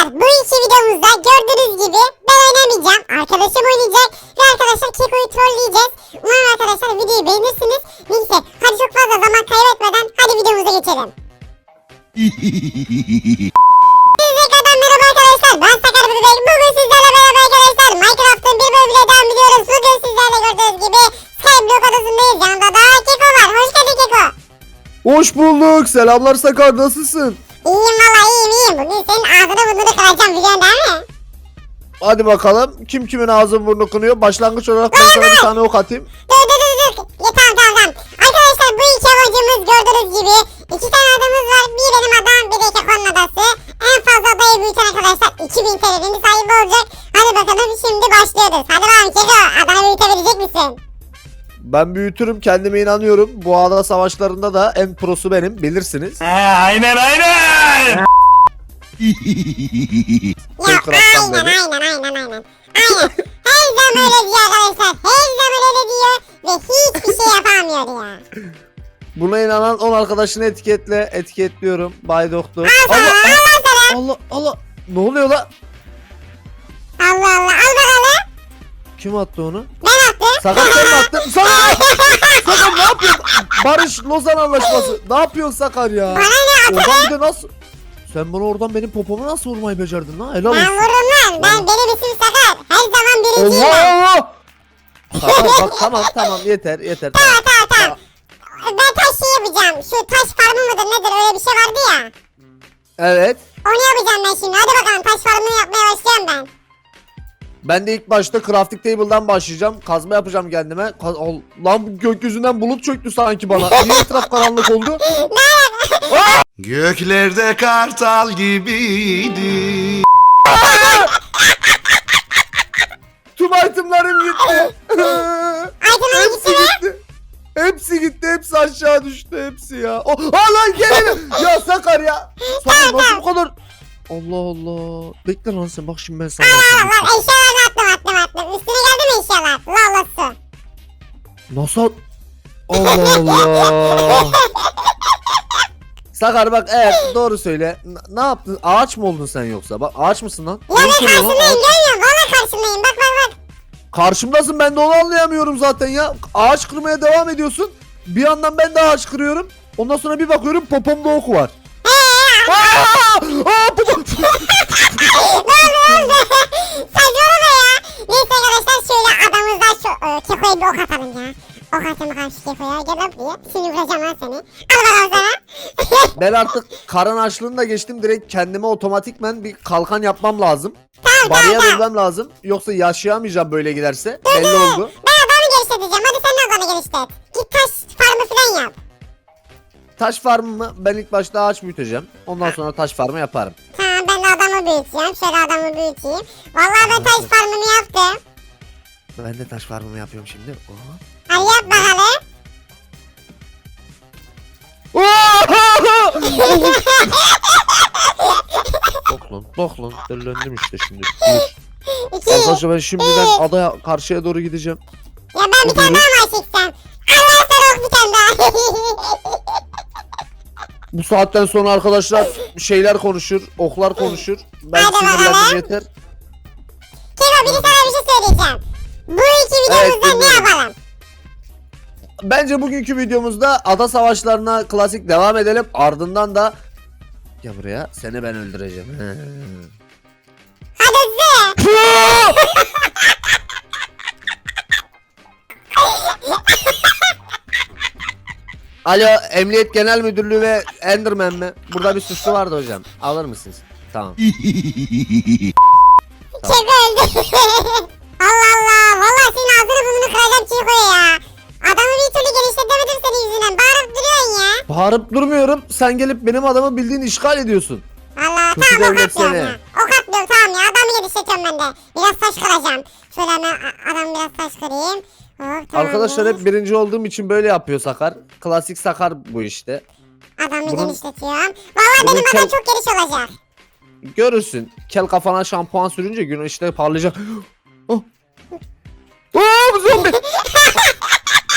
arkadaşlar bu iki videomuzda gördüğünüz gibi ben oynamayacağım. Arkadaşım oynayacak ve arkadaşlar Keko'yu trolleyeceğiz. Umarım arkadaşlar videoyu beğenirsiniz. Neyse hadi çok fazla zaman kaybetmeden hadi videomuza geçelim. Tekrardan merhaba arkadaşlar. Ben Sakar Bebek. Bugün sizlerle beraber arkadaşlar Minecraft'ın bir bölümüyle devam ediyoruz. Bugün sizlerle gördüğünüz gibi Skyblock adasındayız. Yanında da Keko var. Hoş geldin Keko. Hoş bulduk. Selamlar Sakar nasılsın? Hadi bakalım kim kimin ağzı burnu kınıyor. Başlangıç olarak ben sana bir tane ok atayım. Dur dur dur dur. Ya, tamam. Arkadaşlar bu iki amacımız gördüğünüz gibi. iki tane adamız var. Bir benim adam bir de Keko'nun adası. En fazla adayı büyüten arkadaşlar 2000 TL'nin sahibi olacak. Hadi bakalım şimdi başlıyoruz. Hadi bakalım Keko adamı büyütebilecek misin? Ben büyütürüm kendime inanıyorum. Bu ada savaşlarında da en prosu benim bilirsiniz. He, aynen aynen. Ya aynen aynen aynen aynen. Aynen. Her zaman öyle diyor arkadaşlar. Her zaman öyle diyor. Ve hiçbir şey yapamıyor ya. Buna inanan 10 arkadaşını etiketle etiketliyorum. Bay Doktor. Al sana Allah al sana. Allah Allah. Ne oluyor la? Allah Allah al bakalım. Kim attı onu? Ben attım. Sakar sen mi attın? Sakar! Sakar ne yapıyorsun? Barış Lozan Anlaşması. Ne yapıyorsun Sakar ya? Bana ne atın? Oradan bir de nasıl? Sen bana oradan benim popomu nasıl vurmayı becerdin lan? Helal Ben olsun. vururum lan. Ben benim isim Sakar. Her zaman birinciyim Allah ben. Allah! Sakar bak tamam tamam yeter yeter. Tamam. Tamam tamam tamam. Ben taş şey yapacağım. Şu taş farmı mıdır nedir öyle bir şey vardı ya. Evet. Onu yapacağım ben şimdi. Hadi bakalım taş farmını yapmaya başlıyorum ben. Ben de ilk başta crafting table'dan başlayacağım. Kazma yapacağım kendime. Ka- Al- Lan gökyüzünden bulut çöktü sanki bana. Niye etraf karanlık oldu? Göklerde kartal gibiydi. Tüm itemlerim gitti. Hepsi gitti. Hepsi gitti. Hepsi aşağı düştü. Hepsi ya. Oh, aa lan gelelim. ya Sakar ya. Sakar nasıl bu kadar? Allah Allah. Bekle lan sen bak şimdi ben sana. Allah. Allah eşyalarını attım attım attım. Üstüne geldi mi eşyalar? Lallası. Nasıl? Allah Allah. Sakar bak eğer doğru söyle. N- ne yaptın? Ağaç mı oldun sen yoksa? Bak ağaç mısın lan? Ya Doğru ben söylüyor lan, karşındayım ağaç. görmüyorum. Valla karşındayım. Bak bak bak. Karşımdasın ben de onu anlayamıyorum zaten ya. Ağaç kırmaya devam ediyorsun. Bir yandan ben de ağaç kırıyorum. Ondan sonra bir bakıyorum popomda ok var. Aa! Aa, popom. Saçmalama ya. Neyse arkadaşlar şöyle adamızdan şu e, Keko'ya bir ok atalım ya. Ok atayım bakalım şu Keko'ya. Gel lan buraya. Şimdi vuracağım lan seni. Al bakalım sana. ben artık karın açlığını da geçtim. Direkt kendime otomatikmen bir kalkan yapmam lazım. Tamam Bariyer tamam tamam. lazım. Yoksa yaşayamayacağım böyle giderse. Belli oldu. Ben adamı geliştireceğim. Hadi sen de adamı geliştir. Git taş farmı falan yap. Taş farmımı ben ilk başta ağaç büyüteceğim. Ondan sonra taş farmı yaparım. Tamam ben de adamı büyüteceğim. Şöyle adamı büyüteyim. Vallahi ben taş farmını yaptım. Ben de taş farmımı yapıyorum şimdi. Oha. Hadi yap bakalım. Bak lan bak lan delilendim işte şimdi. Dur. İki. Arkadaşlar ben şimdiden adaya karşıya doğru gideceğim. Ya ben bir tane daha mı çeksem? Allah sana ok bir tane daha. Bu saatten sonra arkadaşlar şeyler konuşur, oklar konuşur. Ben Hadi sinirlendim bakalım. yeter. Keko biri sana bir şey söyleyeceğim. Bu iki Evet, videomuzda ne dinliyorum. yapalım? Bence bugünkü videomuzda ada savaşlarına klasik devam edelim. Ardından da ya buraya seni ben öldüreceğim. Hadi hızlı. Alo Emniyet Genel Müdürlüğü ve Enderman mi? Burada bir suçlu vardı hocam. Alır mısınız? Tamam. Keko öldü. Allah Allah. Vallahi senin ağzını burnunu kıracağım Keko'ya ya. Adamı bir türlü geliştiremedim senin yüzünden. Bağırıp duruyorsun ya. Bağırıp durmuyorum. Sen gelip benim adamı bildiğin işgal ediyorsun. Allah Kötü tamam ok devlet atlıyorum seni. ya. Ok atlıyorum tamam ya. Adamı geliştiriyorum ben de. Biraz taş kıracağım. Şöyle hemen a- adam biraz taş kırayım. Oh, tamam Arkadaşlar hep birinci olduğum için böyle yapıyor Sakar. Klasik Sakar bu işte. Adamı bunun- genişletiyorum. Vallahi bunun benim adam kel- çok geniş olacak. Görürsün. Kel kafana şampuan sürünce gün işte parlayacak. Oh. Oh zombi.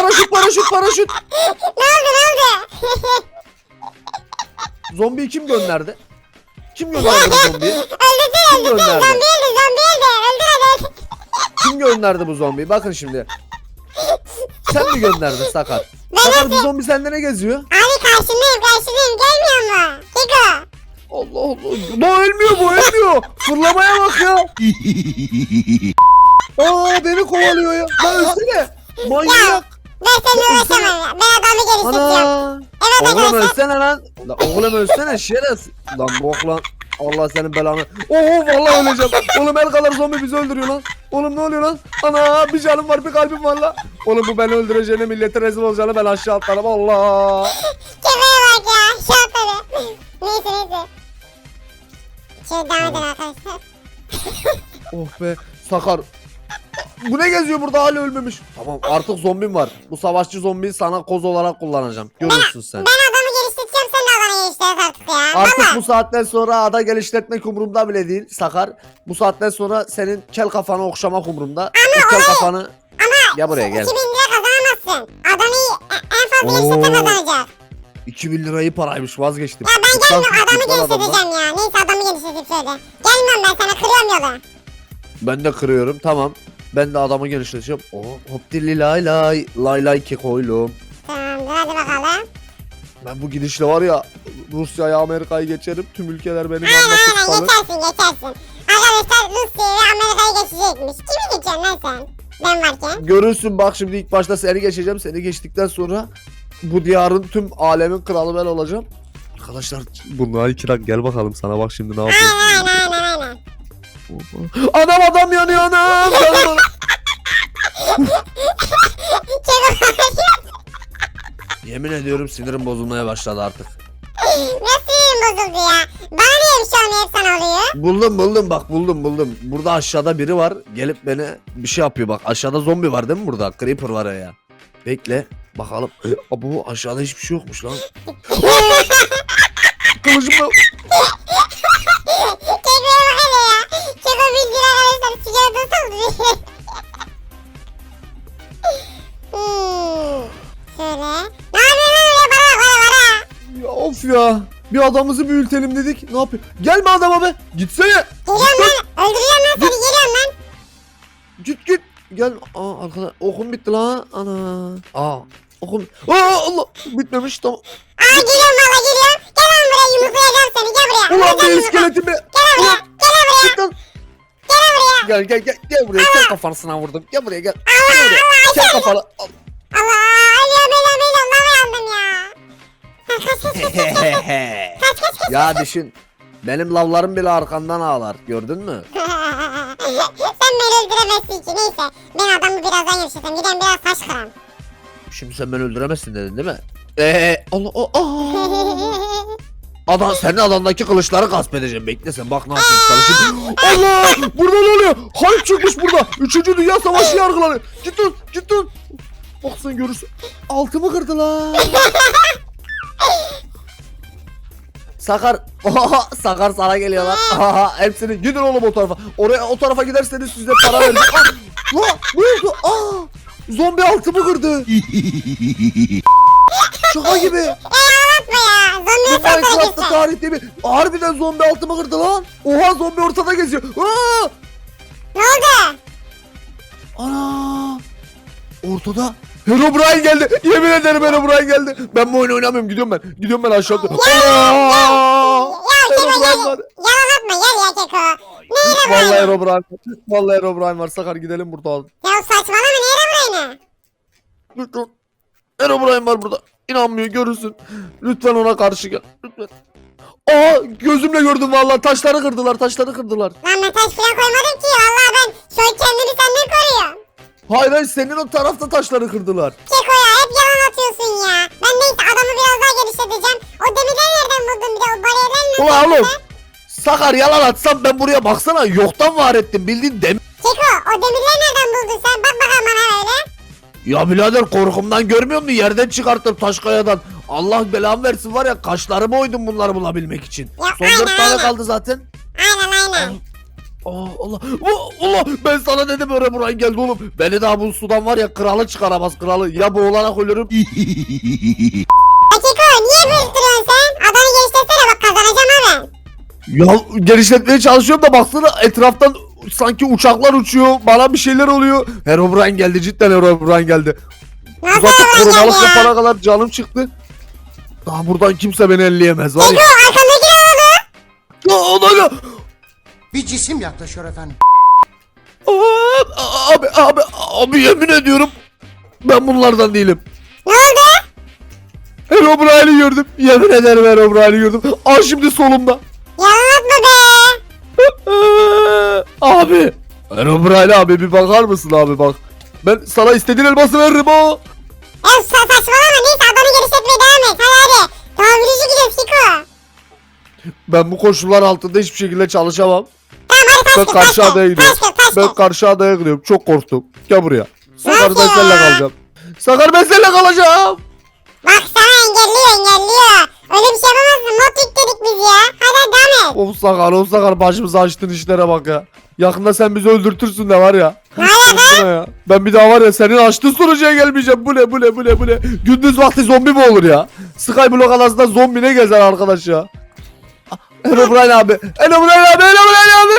paraşüt paraşüt paraşüt. ne oldu ne oldu? Zombiyi kim gönderdi? Kim gönderdi bu zombiyi? Öldürsene Zombi gönderdi? öldü zombi öldü. Öldür hadi. Kim gönderdi bu zombiyi? Bakın şimdi. Sen mi gönderdin Sakar? Ben Sakar bu zombi sende ne geziyor? Abi karşındayım karşındayım. Gelmiyor mu? Keko. Allah Allah. Bu ölmüyor bu ölmüyor. Fırlamaya bak ya. Aa beni kovalıyor ya. Lan ölsene. Manyak. Ben seninle uğraşamam ya. Ben adamı geliştireceğim. Ana. Evet Oğlum arkadaşlar. ölsene lan. Oğlum ölsene şeref. Lan bok lan. Allah senin belanı. Oo vallahi öleceğim. Oğlum el kadar zombi bizi öldürüyor lan. Oğlum ne oluyor lan? Ana bir canım var bir kalbim var lan. Oğlum bu beni öldüreceğini millete rezil olacağını ben aşağı atlarım Allah. Kefeye bak ya. Şey atladı. Neyse neyse. Şöyle devam arkadaşlar. Oh be Sakar. Bu ne geziyor burada hala ölmemiş. Tamam artık zombim var. Bu savaşçı zombiyi sana koz olarak kullanacağım. Görürsün sen. Ben adamı geliştireceğim sen de adamı geliştir artık ya. Artık bu saatten sonra ada geliştirmek umurumda bile değil Sakar. Bu saatten sonra senin kel kafanı okşamak umurumda. O kel kafanı Ama Gel buraya, gel. 2000 lira kazanamazsın. Adamı e- en fazla geliştirse Oo. kazanacak. 2000 lirayı paraymış vazgeçtim. Ya ben lan, gelmiyorum adamı git lan adamdan. geliştireceğim ya. Neyse adamı geliştireceğim şöyle. Gelmiyorum ben sana kırıyorum yolu. Ben de kırıyorum tamam. Ben de adamı geliştireceğim. Oh hop dilli lay lay lay lay kekoylum. Tamamdır hadi bakalım. Ben bu gidişle var ya Rusya'ya Amerika'yı geçerim. Tüm ülkeler benim Aynen aynen kalır. geçersin geçersin. Arkadaşlar Rusya'yı Amerika'yı geçecekmiş. Kimi geçiyorsun lan sen? Ben varken. Görürsün bak şimdi ilk başta seni geçeceğim. Seni geçtikten sonra bu diyarın tüm alemin kralı ben olacağım. Arkadaşlar bunlar iki rak gel bakalım sana bak şimdi ne yapıyor. Aynen aynen aynen aynen. Anam adam yanıyor anam. Ediyorum sinirim bozulmaya başladı artık. Nasıl yerim bozuldu ya? Bana niye bir şey olmuyor hep sana oluyor? Buldum buldum bak buldum buldum. Burada aşağıda biri var. Gelip beni bir şey yapıyor bak. Aşağıda zombi var değil mi burada? Creeper var ya. Bekle. Bakalım. Aa, bu aşağıda hiçbir şey yokmuş lan. Kılıcımla. Keko'ya bak hele ya. Keko bildiğin arkadaşlar sigara tutuldu. Ya. Bir adamımızı büyütelim dedik. Ne yapıyor? Gelme adama be. Gitsene. Geliyorum lan. Öldüreceğim lan seni geliyorum lan. Git git. Gel. Aa arkadaş okum bitti lan. Ana. Aa okum. Aa Allah. Bitmemiş tamam. Aa geliyorum valla geliyorum. Gel lan buraya yumruklayacağım seni gel buraya. Ulan be. Gel buraya. Gel buraya. Git lan. Gel buraya. Gel gel gel gel buraya. Kel kafasına vurdum. Gel buraya gel. Gel buraya. Kel kafalı. Al. Allah ya düşün. Benim lavlarım bile arkandan ağlar. Gördün mü? Sen beni öldüremezsin ki neyse. Ben adamı birazdan yaşasam. Giden biraz taş kıram. Şimdi sen beni öldüremezsin dedin değil mi? Eee Allah o. Adam senin adamdaki kılıçları gasp edeceğim. Bekle sen bak ne yapayım sana şimdi. Allah! Burada ne oluyor? Hulk çıkmış burada. Üçüncü Dünya Savaşı yargılanıyor. Git dur, git dur. Bak sen görürsün. Altımı kırdı la. Sakar, Oha, Sakar sana geliyorlar. Aha, hepsini gidin oğlum o tarafa. Oraya o tarafa giderseniz size para verin. Ah, la, ne oldu? Aa, zombi altımı kırdı. Şaka gibi. Ya. Bu Minecraft'ta tarihte bir harbiden zombi altımı kırdı lan. Oha zombi ortada geziyor. Aa! Ne oldu? Ana! Ortada Herobrine geldi. Yemin ederim Herobrine geldi. Ben bu oyunu oynamıyorum. Gidiyorum ben. Gidiyorum ben aşağı. Allah! Herobrine var. Yalan atma gel ya Keko. Ne Vallahi yere Herobrine. Vallahi Herobrine var. Sakar gidelim buradan. Ya saçmalama ne yere burayı Lütfen. Herobrine var burada. İnanmıyor görürsün. Lütfen ona karşı gel. Lütfen. Aa gözümle gördüm vallahi taşları kırdılar taşları kırdılar. Lan ben taş falan koymadım ki. Valla ben şu an kendimi senden koruyorum. Hayır hayır senin o tarafta taşları kırdılar. Keko ya hep yalan atıyorsun ya. Ben neyse adamı biraz daha genişleteceğim. O demirleri nereden buldun bir de o bariyerler nereden Ulan oğlum. buldun? Sakar yalan atsam ben buraya baksana yoktan var ettim bildiğin dem. Keko o demirleri nereden buldun sen? Bak bakalım bana öyle. Ya birader korkumdan görmüyor musun yerden çıkarttım taş kayadan. Allah belamı versin var ya kaşlarımı oydum bunları bulabilmek için. Ya Son dört aynen, tane aynen. kaldı zaten. Aynen aynen. Aa, Allah Oh, Allah ben sana dedim öyle buraya geldi oğlum. Beni daha bu sudan var ya kralı çıkaramaz kralı. Ya boğularak ölürüm. Ya Keko niye böyle duruyorsun sen? Adamı genişletsene bak kazanacağım ha ben. Ya genişletmeye çalışıyorum da baksana etraftan sanki uçaklar uçuyor. Bana bir şeyler oluyor. Herobrine geldi cidden Herobrine geldi. Nasıl Uzakta korumalık geldi ya? yapana kadar canım çıktı. Daha buradan kimse beni elleyemez var Keko ya. arkandaki ne oldu? Ya ne? Bir cisim yaklaşıyor efendim. Aa, Abi abi abi yemin ediyorum. Ben bunlardan değilim. Ne oldu? Herobrine'i gördüm. Yemin ederim Herobrine'i gördüm. Aa şimdi solumda. Yalan atma be. abi. Herobrine abi bir bakar mısın abi bak. Ben sana istediğin elması veririm. Ya sa saçmalama neyse adamı genişletmeye devam et. Hadi hadi. Daha virüsü gidiyoruz Keko. Ben bu koşullar altında hiçbir şekilde çalışamam. Ben karşı adaya gidiyorum. Ben karşı adaya gidiyorum. Çok korktum. Gel buraya. Sakar ben seninle kalacağım. Sakar ben seninle kalacağım. Bak sana engelliyor engelliyor. Öyle bir şey yapamazsın. Mod yükledik biz ya. Hadi devam et. Of Sakar of Sakar başımıza açtığın işlere bak ya. Yakında sen bizi öldürtürsün de var ya. Korkma ya. Ben bir daha var ya senin açtığın sonuca gelmeyeceğim. Bu ne bu ne bu ne bu ne. Gündüz vakti zombi mi olur ya? Skyblock adasında zombi ne gezer arkadaş ya? Herobrine abi. Herobrine abi. Herobrine abi.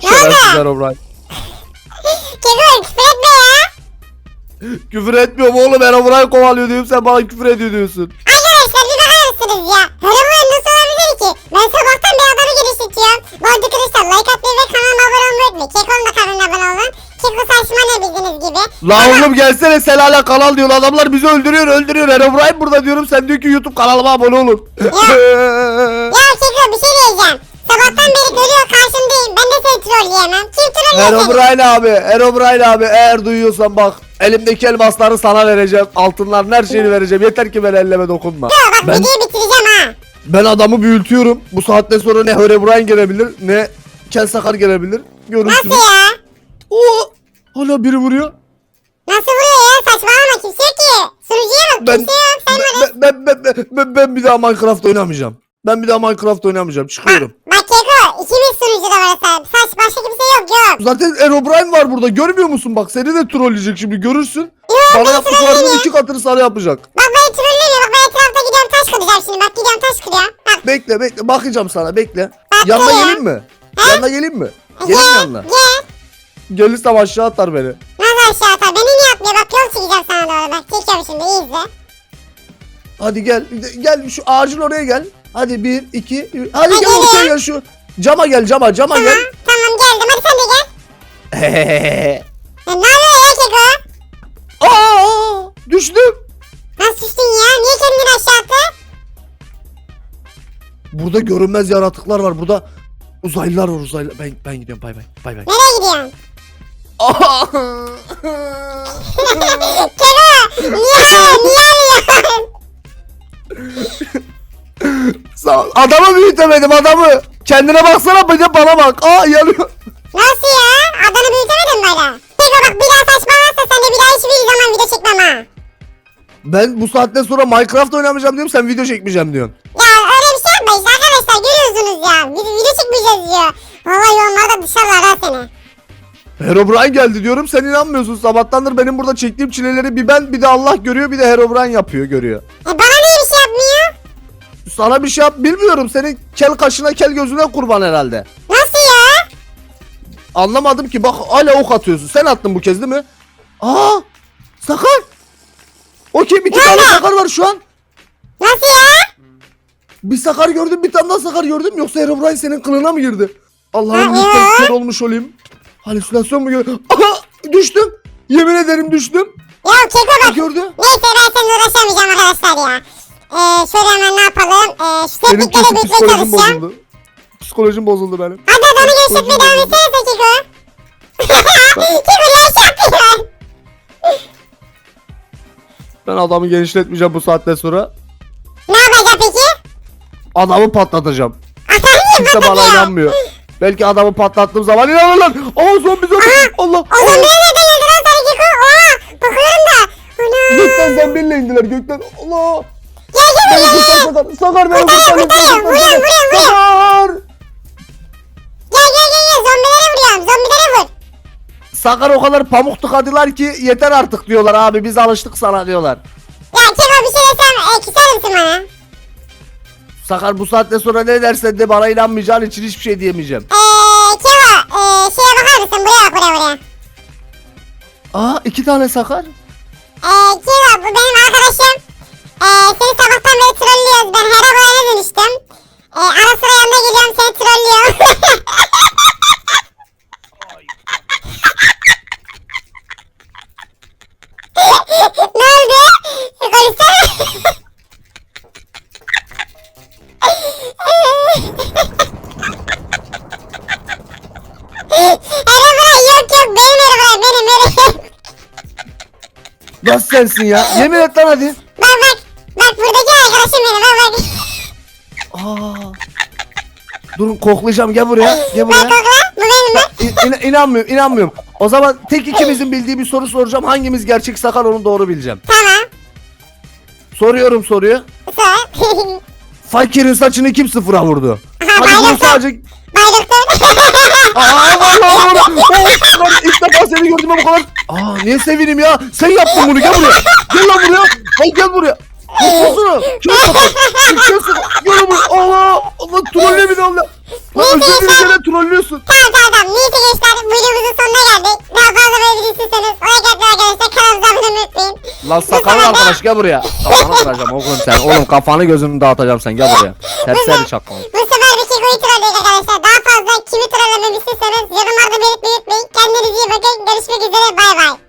Şerefsiz Herobrine. Keko küfür etme ya. Küfür etmiyorum oğlum Herobrine kovalıyor diyorum sen bana küfür ediyor diyorsun. Arkadaşlar bir bakar mısınız ya? Oyun nasıl olabilir ki? Ben sabahtan bir adamı geliştiriyorum. Bu arada La oğlum gelsene sen hala kanal diyor. Adamlar bizi öldürüyor öldürüyor. Herobrine burada diyorum. Sen diyor ki YouTube kanalıma abone olun. Ya Keko bir şey diyeceğim. Sabahtan beri görüyor karşımdayım. Ben de seni trolleyemem. Kim trollüyor seni? Herobrine abi, Herobrine abi eğer duyuyorsan bak elimdeki elmasları sana vereceğim. Altınların her şeyini vereceğim. Yeter ki ben elleme dokunma. Yo bak Ben, videoyu bitireceğim ha. ben adamı büyütüyorum. Bu saatten sonra ne Herobrine gelebilir ne Kel Sakar gelebilir. Görürsünüz. Nasıl ya? Oo, hala biri vuruyor. Nasıl vuruyor ya? Saçmalama kimse yok ki. Sunucuya bak Ben, kimse yok. Sen varın. ben, ben, ben, ben, ben bir daha Minecraft oynamayacağım. Ben bir daha Minecraft oynamayacağım. Çıkıyorum. Bak Keko ikimiz sunucuda var sahip. Saç başka kimse yok yok. Zaten Herobrine var burada. Görmüyor musun? Bak seni de trolleyecek şimdi. Görürsün. Yok Bana ben yaptıklarının iki katını sana yapacak. Bak ben trollemiyorum. Bak ben etrafta gidiyorum taş kıracağım şimdi. Bak gidiyorum taş kırıyorum. Bak. Bekle bekle bakacağım sana bekle. Bak Yanına ya. geleyim mi? Yanına geleyim mi? Gelin Gel. yanına. Gel. Gelirsem aşağı atar beni. Aşağı atmıyor? Bak yol çekeceğim sana doğru. Bak çekiyorum şimdi iyi izle. Hadi gel. Gel şu ağacın oraya gel. Hadi bir, iki, üç. Hadi Hadi gel ya. ortaya gel şu. Cama gel cama cama Tamam. gel. Tamam geldim. Hadi sen de gel. Ya, ne yapıyor ya Keko? Aa, düştüm. Nasıl düştün ya? Niye kendini aşağı attın? Burada görünmez yaratıklar var. Burada uzaylılar var uzaylılar. Ben ben gidiyorum bay bay. Bay bay. Nereye gidiyorsun? Niye? Niye. Adamı büyütemedim adamı. Kendine baksana de bana bak. Aa yanıyor. Nasıl ya? Adını büyütemedin böyle. Keko bak bir daha saçmalarsa sen de bir daha hiçbir zaman video çekmem ha. Ben bu saatten sonra Minecraft oynamayacağım diyorum sen video çekmeyeceğim diyorsun. Ya öyle bir şey yapma işte arkadaşlar görüyorsunuz ya. Biz video çekmeyeceğiz diyor. Vallahi yorumlarda dışarılar ha seni. Herobrine geldi diyorum sen inanmıyorsun. Sabahtandır benim burada çektiğim çileleri bir ben bir de Allah görüyor bir de Herobrine yapıyor görüyor. E bana niye bir şey yapmıyor? Sana bir şey yap bilmiyorum. Senin kel kaşına kel gözüne kurban herhalde. Nasıl ya? Anlamadım ki bak hala ok atıyorsun. Sen attın bu kez değil mi? Aa! Sakar! Okey iki tane sakar var şu an. Nasıl ya? Bir sakar gördüm bir tane daha sakar gördüm. Yoksa Herobrine senin kılına mı girdi? Allah'ım lütfen kör olmuş olayım. Halüsinasyon mu gör? Aha! Düştüm. Yemin ederim düştüm. Ya Keko bak. Gördü. Neyse ben seninle uğraşamayacağım arkadaşlar ya. Ee, şöyle hemen ne yapalım? Ee, şu kesin büyütmeye psikolojin çalışacağım. bozuldu. Psikolojim bozuldu benim. Hadi adamı genişletmeye devam etsene Keko. Keko niye şey yapıyorsun? Ben adamı genişletmeyeceğim bu saatten sonra. Ne yapacağım peki? Adamı patlatacağım. Adamı niye Kimse bana patlatıyor? inanmıyor. Belki adamı patlattığım zaman inanırlar. Aa zombi zombi. Allah. O zombiler nereden geldi lan Keko? Oha bakıyorum da. Ana. Gökten zombiyle indiler gökten. Allah. Gel gel kurtar gel. Sakar. Sakar beni kurtar. Vuruyorum, vuruyorum, vuruyorum. Sakar. Gel gel gel gel zombilere vuruyorum. Zombilere vur. Sakar o kadar pamuk tıkadılar ki yeter artık diyorlar abi biz alıştık sana diyorlar. Ya Keko bir şey desem e, küser misin bana? Sakar bu saatten sonra ne dersen de bana inanmayacağın için hiçbir şey diyemeyeceğim. Eee Kevo eee şeye bakar mısın buraya bak buraya buraya. Aa iki tane Sakar. Eee Kevo bu benim arkadaşım. Eee seni sabahtan beri trollüyoruz sensin ya? Yemin et lan hadi. bak bak. Bak buradaki arkadaşım benim bak bak. Aa. Durun koklayacağım gel buraya. Gel Bak buraya. kokla bu benim bak. İn, in- inanmıyorum inanmıyorum. O zaman tek ikimizin bildiği bir soru soracağım. Hangimiz gerçek Sakar onu doğru bileceğim. Tamam. Soruyorum soruyu. Sonra. Fakirin saçını kim sıfıra vurdu? Aha, Hadi bunu Doktor. sadece... Bay Aa vallahi doğru. Oo, lan ilk defa seni gördüm ama bu kadar. Aa niye sevineyim ya? Sen yaptın bunu gel buraya. Gel lan buraya. Lan gel buraya. Kim sakar? Kim sakar? Gel buraya. Allah. Allah trolle de Allah. Lan özür dilerim gene trollüyorsun. tamam tamam tamam. Neyse gençler videomuzun sonuna geldik. Daha fazla böyle video istiyorsanız like atmayı arkadaşlar kanalımıza abone olmayı unutmayın. Lan de- arkadaş gel buraya. Kafanı kıracağım oğlum sen. Oğlum kafanı gözünü dağıtacağım sen gel buraya. Çakma. Sefer bir Keko'yu yorumlarda belirtmeyi. Kendinize iyi bakın. Görüşmek üzere. Bay bay.